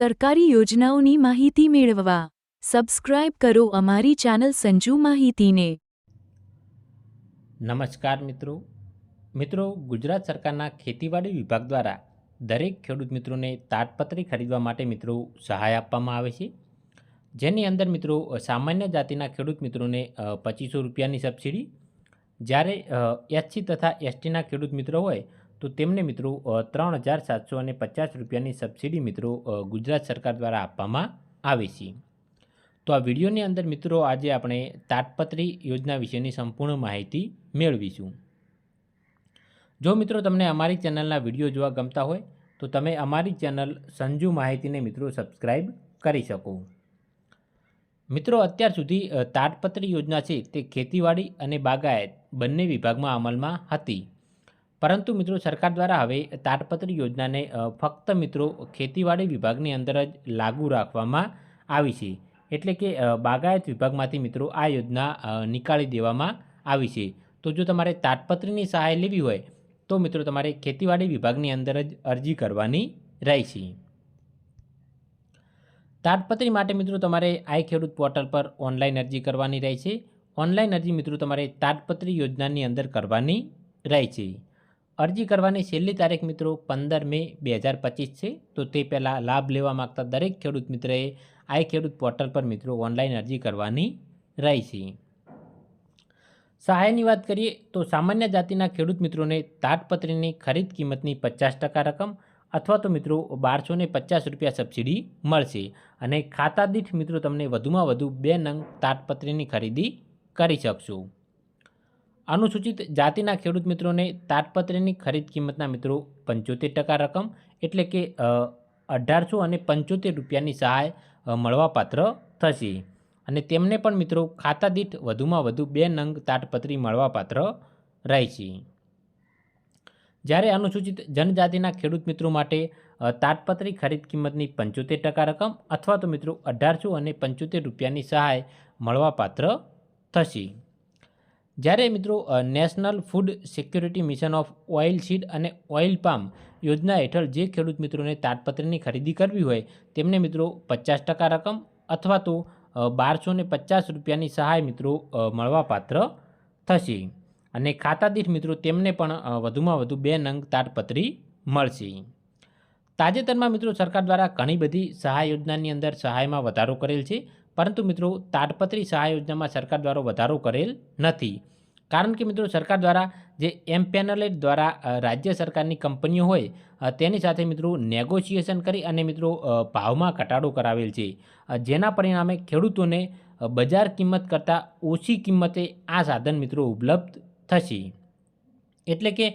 સરકારી યોજનાઓની માહિતી મેળવવા. સબસ્ક્રાઇબ કરો અમારી ચેનલ સંજુ માહિતીને. નમસ્કાર મિત્રો. મિત્રો, ગુજરાત સરકારના ખેતીવાડી વિભાગ દ્વારા દરેક ખેડૂત મિત્રોને તાટપત્રી ખરીદવા માટે મિત્રો સહાય આપવામાં આવે છે. જેની અંદર મિત્રો સામાન્ય જાતિના ખેડૂત મિત્રોને પચીસો રૂપિયાની સબસિડી. જ્યારે એસસી તથા એસટીના ખેડૂત મિત્રો હોય તો તેમને મિત્રો ત્રણ હજાર સાતસો અને પચાસ રૂપિયાની સબસિડી મિત્રો ગુજરાત સરકાર દ્વારા આપવામાં આવે છે. તો આ વિડીયોની અંદર મિત્રો આજે આપણે તાટપત્રી યોજના વિશેની સંપૂર્ણ માહિતી મેળવીશું. જો મિત્રો તમને અમારી ચેનલના વીડિયો જોવા ગમતા હોય, તો તમે અમારી ચેનલ સંજુ માહિતીને મિત્રો સબસ્ક્રાઈબ કરી શકો. મિત્રો, અત્યાર સુધી તાટપત્રી યોજના છે તે ખેતીવાડી અને બાગાયત બંને વિભાગમાં અમલમાં હતી. પરંતુ મિત્રો સરકાર દ્વારા હવે તાટપત્રી યોજનાને ફક્ત મિત્રો ખેતીવાડી વિભાગની અંદર જ લાગુ રાખવામાં આવી છે. એટલે કે બાગાયત વિભાગમાંથી મિત્રો આ યોજના નીકાળી દેવામાં આવી છે. તો જો તમારે તાટપત્રીની સહાય લેવી હોય, તો મિત્રો તમારે ખેતીવાડી વિભાગની અંદર જ અરજી કરવાની રહેશે તાટપત્રી માટે મિત્રો તમારે આઈ ખેડૂત પોર્ટલ પર ઓનલાઈન અરજી કરવાની રહેશે ઓનલાઈન અરજી મિત્રો તમારે તાટપત્રી યોજનાની અંદર કરવાની રહેશે અરજી કરવાની છેલ્લી તારીખ મિત્રો પંદર મે બે હજાર પચીસ છે. તો તે પહેલાં લાભ લેવા માગતા દરેક ખેડૂત મિત્રએ આ ખેડૂત પોર્ટલ પર મિત્રો ઓનલાઈન અરજી કરવાની રહેશે. સહાયની વાત કરીએ તો સામાન્ય જાતિના ખેડૂત મિત્રોને તાટપત્રીની ખરીદ કિંમતની પચાસ ટકા રકમ અથવા તો મિત્રો બારસો પચાસ રૂપિયા સબસિડી મળશે અને ખાતા દીઠ મિત્રો તમને વધુમાં વધુ બે નંગ તાટપત્રીની ખરીદી કરી શકશો. અનુસૂચિત જાતિના ખેડૂત મિત્રોને તાટપત્રીની ખરીદ કિંમતના મિત્રો પંચોતેર ટકા રકમ એટલે કે અઢારસો અને પંચોતેર રૂપિયાની સહાય મળવાપાત્ર થશે. અને તેમને પણ મિત્રો ખાતા દીઠ વધુમાં વધુ બે નંગ તાટપત્રી મળવાપાત્ર રહેશે. જ્યારે અનુસૂચિત જનજાતિના ખેડૂત મિત્રો માટે તાટપત્રી ખરીદ કિંમતની પંચોતેર ટકા રકમ અથવા તો મિત્રો અઢારસો અને પંચોતેર રૂપિયાની સહાય મળવાપાત્ર થશે. જ્યારે મિત્રો national food security mission of oil seed અને ઓઇલ પામ યોજના હેઠળ જે ખેડૂત મિત્રોને તાટપત્રીની ખરીદી કરવી હોય, તેમને મિત્રો પચાસ ટકા રકમ અથવા તો બારસો ને પચાસ રૂપિયાની સહાય મિત્રો મળવાપાત્ર થશે. અને ખાતાદીઠ મિત્રો તેમને પણ વધુમાં વધુ બે નંગ તાટપત્રી મળશે. તાજેતરમાં મિત્રો સરકાર દ્વારા ઘણી બધી સહાય યોજનાની અંદર સહાયમાં વધારો કરેલ છે. પરંતુ મિત્રો તાટપત્રી સહાય યોજનામાં સરકાર દ્વારા વધારો કરેલ નથી. કારણ કે મિત્રો, સરકાર દ્વારા જે એમ પેનલેટ દ્વારા રાજ્ય સરકારની કંપનીઓ હોય તેની સાથે મિત્રો નેગોશિએશન કરી અને મિત્રો ભાવમાં ઘટાડો કરાવેલ છે. જેના પરિણામે ખેડૂતોને બજાર કિંમત કરતાં ઓછી કિંમતે આ સાધન મિત્રો ઉપલબ્ધ થશે. એટલે કે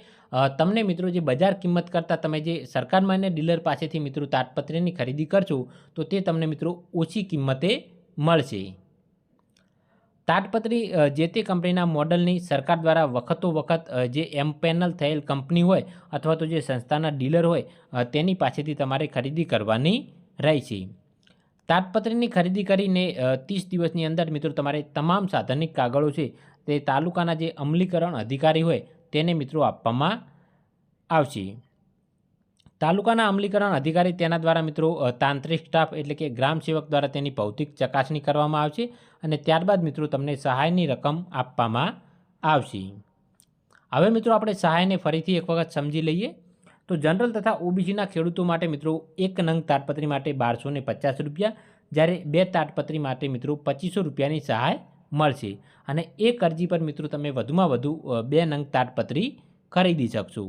તમને મિત્રો જે બજાર કિંમત કરતાં તમે જે સરકાર માન્ય ડીલર પાસેથી મિત્રો તાટપત્રીની ખરીદી કરશો, તો તે તમને મિત્રો ઓછી કિંમતે મળશે. તાટપત્રી જે તે કંપનીના મોડલની સરકાર દ્વારા વખતો વખત જે એમ પેનલ થયેલ કંપની હોય અથવા તો જે સંસ્થાના ડીલર હોય તેની પાસેથી તમારે ખરીદી કરવાની રહેશે. તાટપત્રીની ખરીદી કરીને ત્રીસ દિવસની અંદર મિત્રો તમારે તમામ સાધનિક કાગળો છે તે તાલુકાના જે અમલીકરણ અધિકારી હોય તેને મિત્રો આપવામાં આવશે. તાલુકાના અમલીકરણ અધિકારી તેના દ્વારા મિત્રો તાંત્રિક સ્ટાફ એટલે કે ગ્રામ સેવક દ્વારા તેની ભૌતિક ચકાસણી કરવામાં આવશે અને ત્યારબાદ મિત્રો તમને સહાયની રકમ આપવામાં આવશે. હવે મિત્રો આપણે સહાયને ફરીથી એક વખત સમજી લઈએ. તો જનરલ તથા ઓબીસીના ખેડૂતો માટે મિત્રો એક નંગ તાટપત્રી માટે બારસો પચાસ રૂપિયા, જ્યારે બે તાટપત્રી માટે મિત્રો પચીસો રૂપિયાની સહાય મળશે. અને એક અરજી પર મિત્રો તમે વધુમાં વધુ બે નંગ તાટપત્રી ખરીદી શકશો.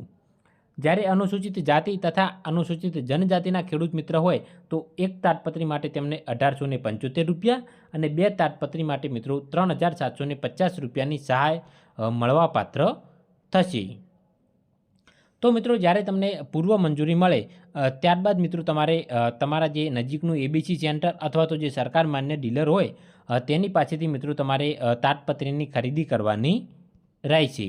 જ્યારે અનુસૂચિત જાતિ તથા અનુસૂચિત જનજાતિના ખેડૂત મિત્ર હોય, તો એક તાટપત્રી માટે તેમને અઢારસો ને પંચોતેર રૂપિયા અને બે તાટપત્રી માટે મિત્રો ત્રણ હજાર સાતસો ને પચાસ રૂપિયાની સહાય મળવાપાત્ર થશે. તો મિત્રો જ્યારે તમને પૂર્વ મંજૂરી મળે ત્યારબાદ મિત્રો તમારે તમારા જે નજીકનું એબીસી સેન્ટર અથવા તો જે સરકાર માન્ય ડીલર હોય તેની પાસેથી મિત્રો તમારે તાટપત્રીની ખરીદી કરવાની રહેશે.